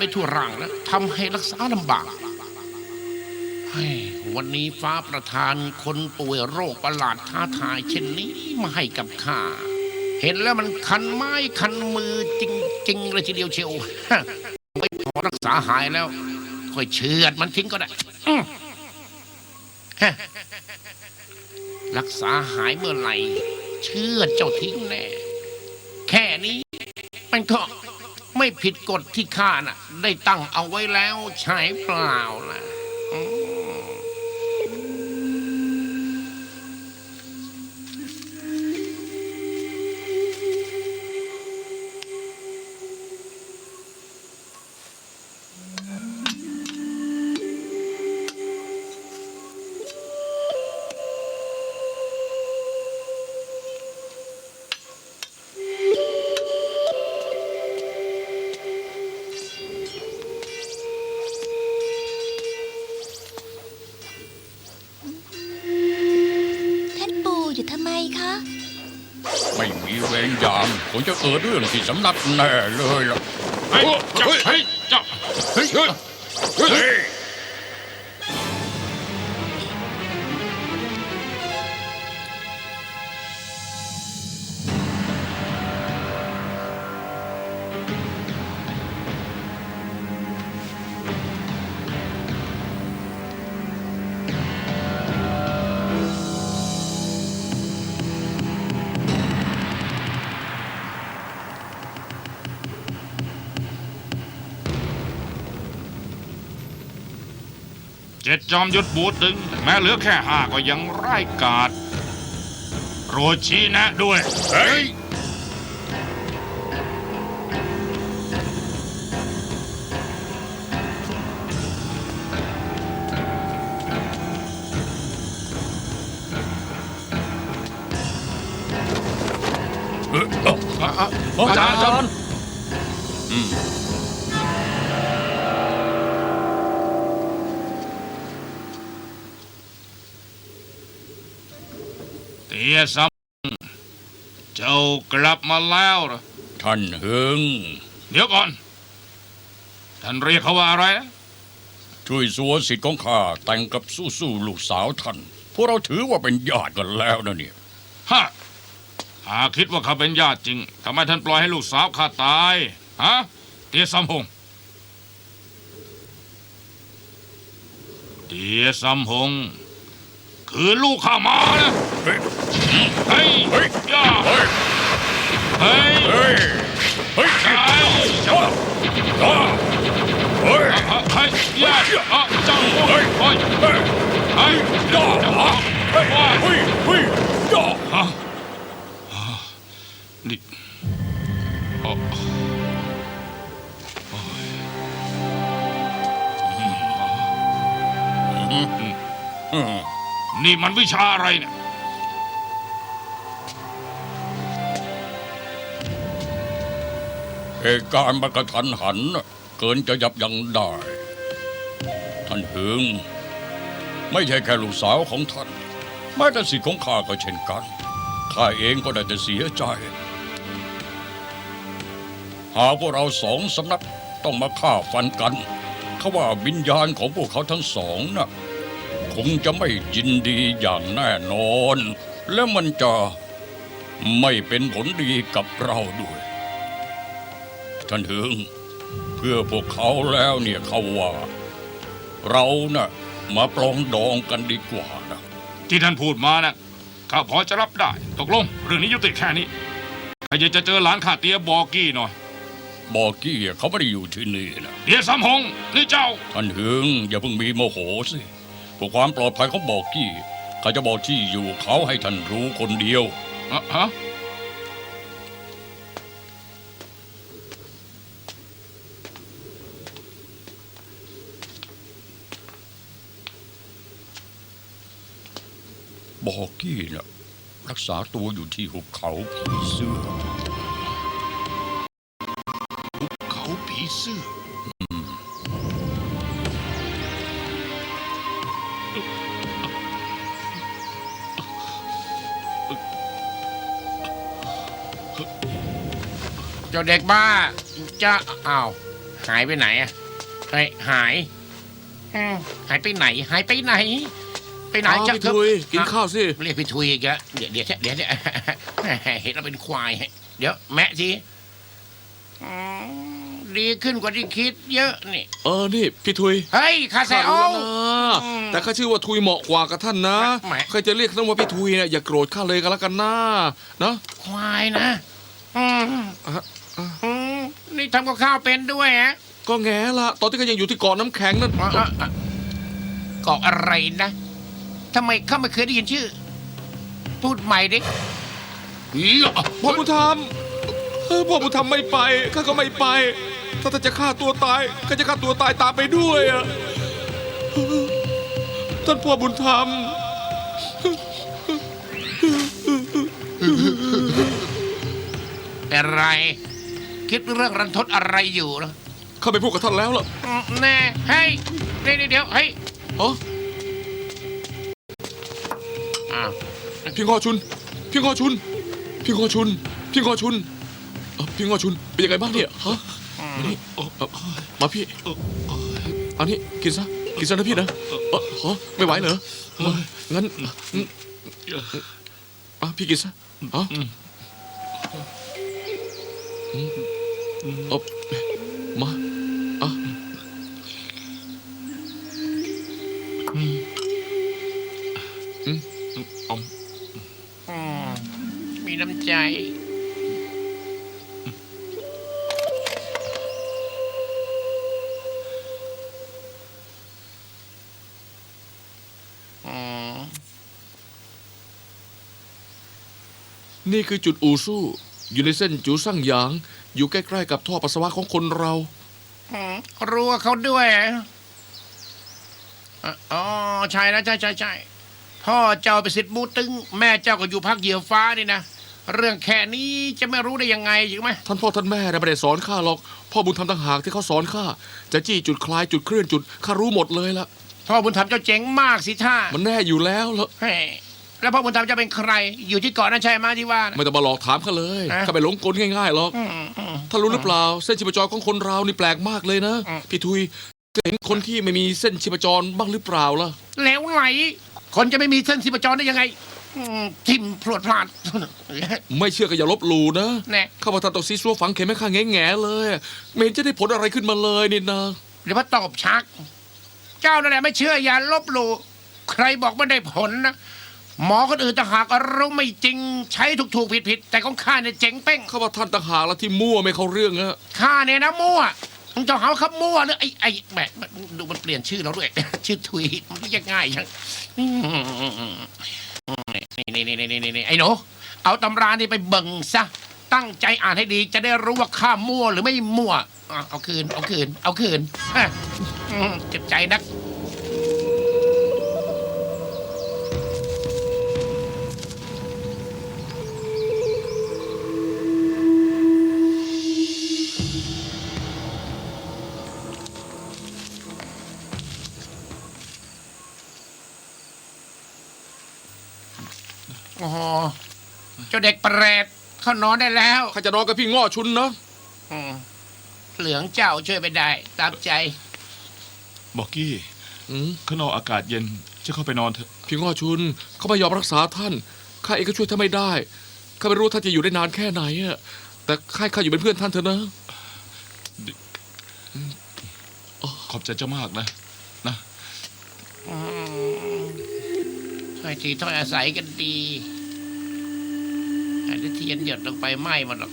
ไปทั่วร่างแล้วทำให้รักษาลำบากให้วันนี้ฟ้าประทานคนป่วยโรคประหลาดท้าทายเช่นนี้มาให้กับข้า เห็นแล้วมันคันไม้คันมือจริงๆเลยทีเดียวเชียวไม่พอรักษาหายแล้วค่อยเชือดมันทิ้งก็ได้รักษาหายเมื่อไหร่ เชือดเจ้าทิ้งแน่ แค่นี้มันก็ ไม่ผิดกฎที่ข้าน่ะ ได้ตั้งเอาไว้แล้วใช่เปล่าล่ะ ยามคงจะเกิดเรื่องที่สำนักแน่เลยล่ะเฮ้ยจับเฮ้ยจับเฮ้ยเฮ้ย เจ็ดจอมยุทธบูดดึง แม้เหลือแค่ห้าก็ยังไร้กาดโปรดชี้แนะด้วย เฮ้ยเอ้ยเอ้าอะอะอาจารย์อาจารย์ อืม ยซัมเจ้ากลับมาแล้วเหรอท่านเฮิงเดี๋ยวก่อน ท่านเรียกเขาว่าอะไรนะช่วยสัวสิทธิ์ของข้าแต่งกับสู้สู้ๆลูกสาวท่านพวกเราถือว่าเป็นญาติกันแล้วนะเนี่ยฮะหากคิดว่าเขาเป็นญาติจริงทำไมท่านปล่อยให้ลูกสาวข้าตายฮะเตียซัมฮงเตียซัมฮง คือลูกข้ามานะเฮ้ยเฮ้ยเฮ้ยย่าเฮ้ยเฮ้ยเฮ้ยเฮ้ยเฮ้ยอ้าอ้าเฮ้ยเฮ้ยย่าอะเจ้าโอ้ยโอ้ยเฮ้ยเฮ้ยย่าเจ้าอะเฮ้ยว่าเฮ้ยเฮ้ยย่าฮะนี่อ๋ออืม นี่มันวิชาอะไรเนี่ย เหตุการณ์มันกระทันหันน่ะเกินจะยับยั้งได้ ท่านเฮิงไม่ใช่แค่ลูกสาวของท่านแม้แต่สิทธิ์ของข้าก็เช่นกัน ข้าเองก็ได้แต่เสียใจ หากพวกเราสองสำนักต้องมาฆ่าฟันกันเขาว่าวิญญาณของพวกเขาทั้งสองน่ะ คงจะไม่ยินดีอย่างแน่นอน และมันจะไม่เป็นผลดีกับเราด้วยท่านถึง เพื่อพวกเขาแล้วเนี่ยเขาว่า เราน่ะมาปลองดองกันดีกว่านะที่ท่านพูดมานะข้าพอจะรับได้ ตกลง เรื่องนี้ยุติแค่นี้ใครอยากจะเจอหลานข้าเตียบอกกี้หน่อยบอกกี้เขาไม่ได้อยู่ที่นี่นะเตียสามหงนี่เจ้า ท่านถึงอย่าเพิ่งมีโมโหสิ เพื่อความปลอดภัยของบอกกี้เขาจะบอกที่อยู่เขาให้ท่านรู้คนเดียวอะฮะบอกกี้น่ะรักษาตัวอยู่ที่หุบเขาผีเสื้อ จ้าเด็กบ้าจะอ้าวหายไปไหนอะเฮ้ยหายอืมหายไปไหน หายไปไหน ไปไหนอ้าวจะพี่ทุยกินข้าวสิเรียกพี่ทุยอีกแล้วเดี๋ยวเดี๋ยวเดี๋ยวเดี๋ยวเห็นเราเป็นควายเดี๋ยวแมะสิอืมดีขึ้นกว่าที่คิด เยอะนี่ เออนี่พี่ทุยเฮ้ยคาเซข้าโอ รู้แล้วนะอืมแต่ข้าชื่อว่าทุยเหมาะกว่ากับท่านนะแหม ใครจะเรียกท่านว่าพี่ทุยเนี่ยอย่าโกรธข้าเลยกันแล้วกันนะนะควายนะอืม อะอะอืมนี่ทำกับข้าวเป็นด้วยฮะก็แง่ละตอนที่ข้ายังอยู่ที่เกาะน้ำแข็งนั่นอะอะอะเกาะอะไรนะทำไมข้าไม่เคยได้ยินชื่อ พูดใหม่ดิอี๋อะพ่อบุญธรรมเออพ่อบุญธรรมไม่ไปข้าก็ไม่ไป ถ้าท่านจะฆ่าตัวตายข้าจะฆ่าตัวตายตามไปด้วยอะท่านพ่อบุญธรรม เป็นไร คิดเรื่องรันทดอะไรอยู่นะข้าไปพูดกับท่านแล้วล่ะอืมแน่เฮ้ยเดี๋ยวเดี๋ยวเฮ้ยอ๋ออ้าวพี่งอชุน พี่งอชุน พี่งอชุน พี่งอชุนเอ่อพี่งอชุนเป็นยังไงบ้างเนี่ยฮะมานี่เอ่อเอ่อมาพี่เอานี่กินซะกินซะนะพี่นะเออฮะไม่ไหวเหรอเอองั้นอืมอะพี่กินซะอ๋ออืมเอามาอะอืมอืมอมอืมมีน้ำใจอืมนี่คือจุดอู่สู้ อยู่ในเส้นจูซั่งหยาง อยู่ใกล้ๆกับท่อปัสสาวะของคนเรา อืมรู้ว่าเขาด้วยเหรออะอ๋อใช่แล้วใช่ใช่ใช่พ่อเจ้าไปนสิทธิ์บูตึง แม่เจ้าก็อยู่ภาคเหยี่ยวฟ้านี่นะ เรื่องแค่นี้จะไม่รู้ได้ยังไงใช่ไหมท่านพ่อท่านแม่น่ะไม่ได้สอนข้าหรอก พ่อบุญธรรมต่างหากที่เขาสอนข้า จะจี้จุดคลายจุดเคลื่อนจุดข้ารู้หมดเลยละพ่อบุญธรรมเจ้าเจ๋งมากสิท่ามันแน่อยู่แล้วละ เฮ้ย แล้วพ่อบุญธรรมจะเป็นใคร อยู่ที่เกาะนั่นใช่ไหมที่ว่านะไม่ต้องมาหลอกถามข้าเลยฮะข้าไปหลงกลง่ายๆหรอก อืมอืมท่านรู้หรือเปล่า เส้นชีพจรของคนเรานี่แปลกมากเลยนะ อืม พี่ทุยเคยเห็นคนที่ไม่มีเส้นชีพจรบ้างหรือเปล่าล่ะ แล้วไหลคนจะไม่มีเส้นสิบจรได้ยังไงอืมทิ่มพรวดพลาด ไม่เชื่อก็อย่าลบหลู่นะแน่ ข้าพเจ้าตกซีซัวฝังเข็มให้ข้าแง่ๆเลยไม่เห็นจะได้ผลอะไรขึ้นมาเลยนี่นะ หรือว่าตอบชัก เจ้านั่นแหละไม่เชื่ออย่าลบหลู่ใครบอกไม่ได้ผลนะ หมอคนอื่นต่างหากรู้ไม่จริงใช้ถูกถูกผิดผิดแต่ของข้าเนี่ยเจ๋งเป้งข้าว่าท่านต่างหากละที่มั่วไม่เข้าเรื่องอะข้าเนี่ยนะมั่วมึงจะหาว่าข้ามั่วหรือไอ้ไอ้แหมดูมันเปลี่ยนชื่อเราด้วย ชื่อทุยมันเรียกง่ายจังอืมนี่นี่นี่นี่นี่นี่ไอ้หนูเอาตำรานี่ไปเบิ่งซะตั้งใจอ่านให้ดีจะได้รู้ว่าข้ามั่วหรือไม่มั่วอะเอาคืนเอาคืน เอาคืนฮะอืมเจ็บใจนัก จ้าเด็กเปรตเขานอนได้แล้วข้าจะนอนกับพี่ง้อชุนนะอืมเหลืองเจ้าช่วยไปได้ ตามใจ บอกกี้อืมข้างนอกอากาศเย็นจะเข้าไปนอนเถอะพี่ง้อชุน เขาไม่ยอมรักษาท่าน ข้าเองก็ช่วยท่านไม่ได้ ข้าไม่รู้ท่านจะอยู่ได้นานแค่ไหนอะแต่ข้าให้ข้าอยู่เป็นเพื่อนท่านเถอะนะ ขอบใจเจ้ามากนะ นะอืมถ้อยทีถ้อยอาศัยกันดีอันนี้ เทียนหยดลงไปไหม้หมันหรอก